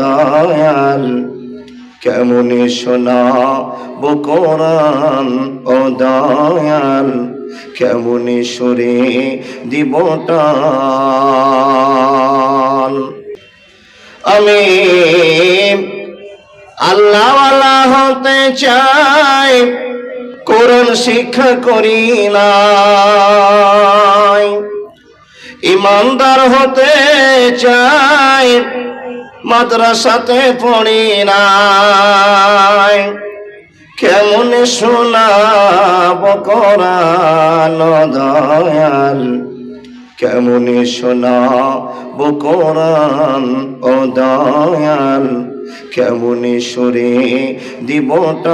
দয়াল কেমনে শোনা বকরান ও দয়াল, কেমনে সরে দিবটাল আমি আল্লাহ হতে চাই, কোরআন শিক্ষা করি নাই। ইমানদার হতে চাই মাদ্রাসাতে পড়ি নাই। কেমন শোনাব কোরআন দয়াল? কেমন শোনাব কোরআন ও দয়াল? কেমন সরে দিবটাল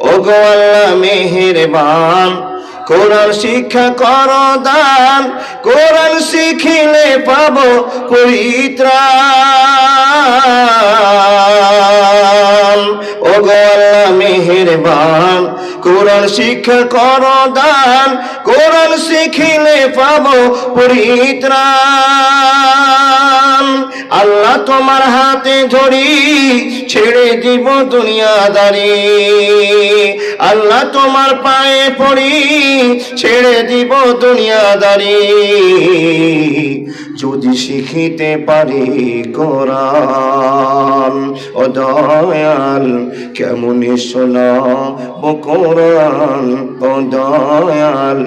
ও গো আল্লাহ মেহেরবান কোরআন শিক্ষা কর দান কোরআন শিখিলে পাব পরিত্রাণ। ও গো আল্লাহ মেহেরবান, কোরআন শিক্ষা কর দান কোরআন শিখিলে পাব পরিত্রাণ। আল্লাহ তোমার হাতে ধরি, ছেড়ে দিব দুনিয়াদারি। আল্লাহ তোমার পায়ে পড়ি, ছেড়ে দিব দুনিয়াদারি। যদি শিখিতে পারি কোরআন, ও দয়াল, কেমন শোনা কোরআন? ও দয়াল,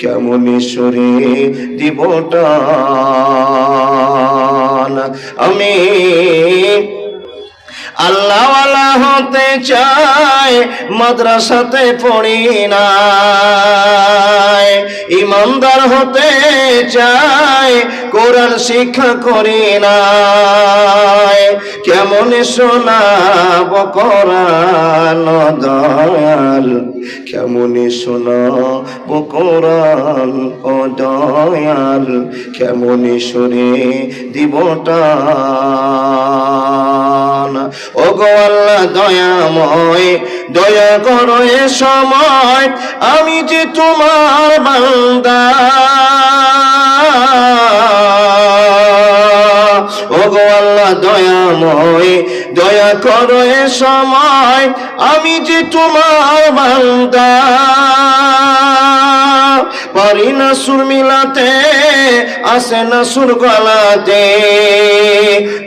কেমন সরে দিবটান আমি আল্লাহওয়ালা হতে চাই মাদ্রাসাতে পড়ি নাই। ইমানদার হতে চাই কোরআন শিক্ষা করি নাই। কেমন শোনাব কোরআন দয়াল, কেমন শোনাব কোরআন ও দয়াল কেমন সরে দিবটান ও গো আল্লাহ দয়াময় দয়া করো এ সময়, আমি যে তোমার বান্দা। ও গো আল্লাহ দয়াময় দয়া করো এ সময়, আমি যে তোমার বান্দা। না সুর মিলাতে, আসে না সুর গলাতে।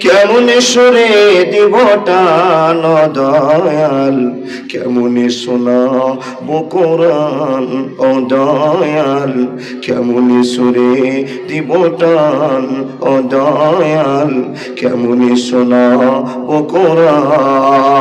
কেমন সুরে দিবটান দয়াল, কেমন শোনা বকরান ও দয়াল, কেমন সুরে দিবটান ও দয়াল, কেমন শোনা বকরান।